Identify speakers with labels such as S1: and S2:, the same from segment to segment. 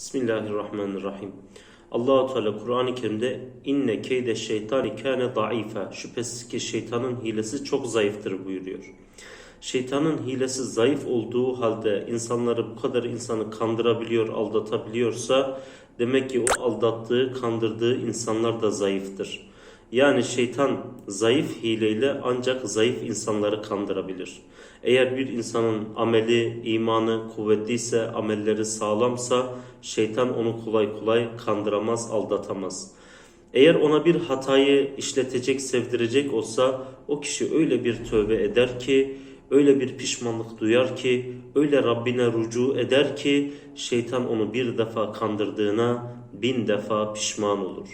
S1: Bismillahirrahmanirrahim. Allahu Teala Kur'an-ı Kerim'de inne keyde şeytani kâne daife. Şüphesiz ki şeytanın hilesi çok zayıftır buyuruyor. Şeytanın hilesi zayıf olduğu halde insanları bu kadar insanı kandırabiliyor, aldatabiliyorsa demek ki o aldattığı, kandırdığı insanlar da zayıftır. Yani şeytan zayıf hileyle ancak zayıf insanları kandırabilir. Eğer bir insanın ameli, imanı kuvvetliyse, amelleri sağlamsa şeytan onu kolay kolay kandıramaz, aldatamaz. Eğer ona bir hatayı işletecek, sevdirecek olsa o kişi öyle bir tövbe eder ki, öyle bir pişmanlık duyar ki, öyle Rabbine rucu eder ki şeytan onu bir defa kandırdığına bin defa pişman olur.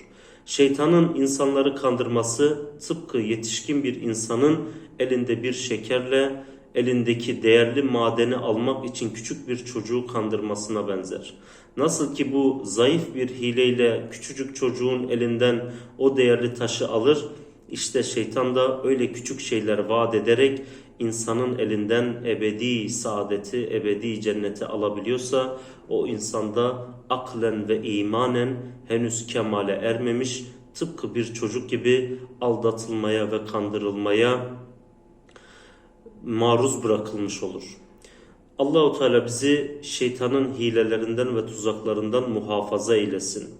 S1: Şeytanın insanları kandırması tıpkı yetişkin bir insanın elinde bir şekerle elindeki değerli madeni almak için küçük bir çocuğu kandırmasına benzer. Nasıl ki bu zayıf bir hileyle küçücük çocuğun elinden o değerli taşı alır, işte şeytan da öyle küçük şeyler vaat ederek insanın elinden ebedi saadeti, ebedi cenneti alabiliyorsa o insanda aklen ve imanen henüz kemale ermemiş tıpkı bir çocuk gibi aldatılmaya ve kandırılmaya maruz bırakılmış olur. Allahu Teala bizi şeytanın hilelerinden ve tuzaklarından muhafaza eylesin.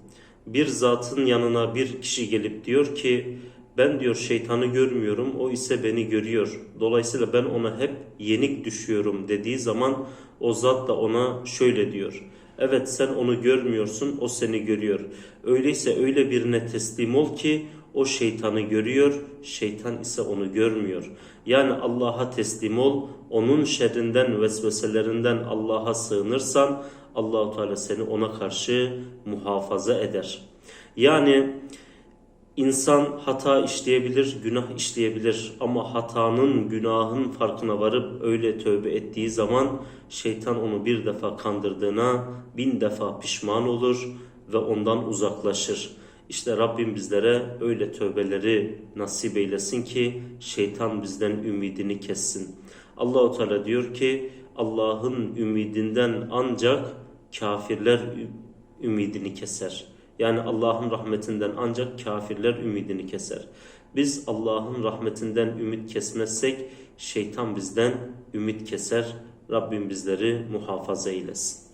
S1: Bir zatın yanına bir kişi gelip diyor ki ben diyor şeytanı görmüyorum o ise beni görüyor. Dolayısıyla ben ona hep yenik düşüyorum dediği zaman o zat da ona şöyle diyor. Evet sen onu görmüyorsun o seni görüyor. Öyleyse öyle birine teslim ol ki o şeytanı görüyor, şeytan ise onu görmüyor. Yani Allah'a teslim ol, onun şerrinden, vesveselerinden Allah'a sığınırsan Allahu Teala seni ona karşı muhafaza eder. Yani İnsan hata işleyebilir, günah işleyebilir ama hatanın, günahın farkına varıp öyle tövbe ettiği zaman şeytan onu bir defa kandırdığına bin defa pişman olur ve ondan uzaklaşır. İşte Rabbim bizlere öyle tövbeleri nasip eylesin ki şeytan bizden ümidini kessin. Allahu Teala diyor ki Allah'ın ümidinden ancak kafirler ümidini keser. Yani Allah'ın rahmetinden ancak kafirler ümidini keser. Biz Allah'ın rahmetinden ümit kesmezsek şeytan bizden ümit keser. Rabbim bizleri muhafaza eylesin.